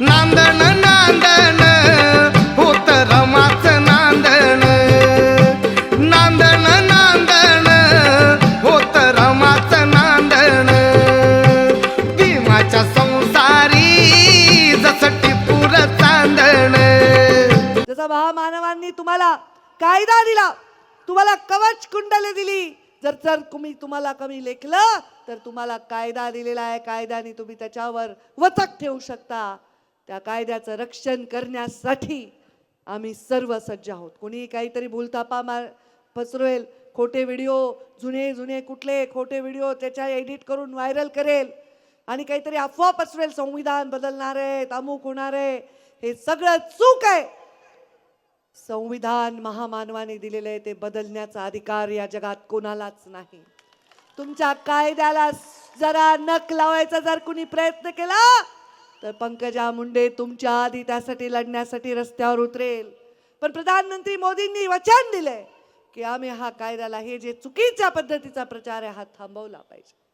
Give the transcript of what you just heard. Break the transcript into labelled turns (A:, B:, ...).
A: नांदण नांदण होत रमाच नांदण. नांदण नांदण होत रमाच नांदण. भीमाच्या संसारी जसं टिपूर चांदण.
B: जसा महामानवांनी तुम्हाला कायदा दिला तुम्हाला कवच कुंडले दिली जर जर तुम्ही तुम्हाला कमी लेखलं तर तुम्हाला कायदा दिलेला आहे. कायद्याने तुम्ही त्याच्यावर वचक ठेवू शकता. त्या कायद्याचं रक्षण करण्यासाठी आम्ही सर्व सज्ज आहोत. कोणी काहीतरी भूलथापा मार पसरवेल खोटे व्हिडिओ जुने जुने कुठले खोटे व्हिडिओ त्याच्या एडिट करून व्हायरल करेल. आणि काहीतरी अफवा पसरवेल संविधान बदलणार आहे अमुक होणार आहे हे सगळं चूक आहे. संविधान महामानवाने दिलेलं आहे ते बदलण्याचा अधिकार या जगात कोणालाच नाही. तुमच्या कायद्याला जरा नख लावायचा जर कुणी प्रयत्न केला तर पंकजा मुंडे तुमच्या आधी त्यासाठी लढण्यासाठी रस्त्यावर उतरेल. पण प्रधानमंत्री मोदींनी वचन दिले की आम्ही हा कायद्याला हे जे चुकीच्या पद्धतीचा प्रचार आहे हा थांबवला पाहिजे.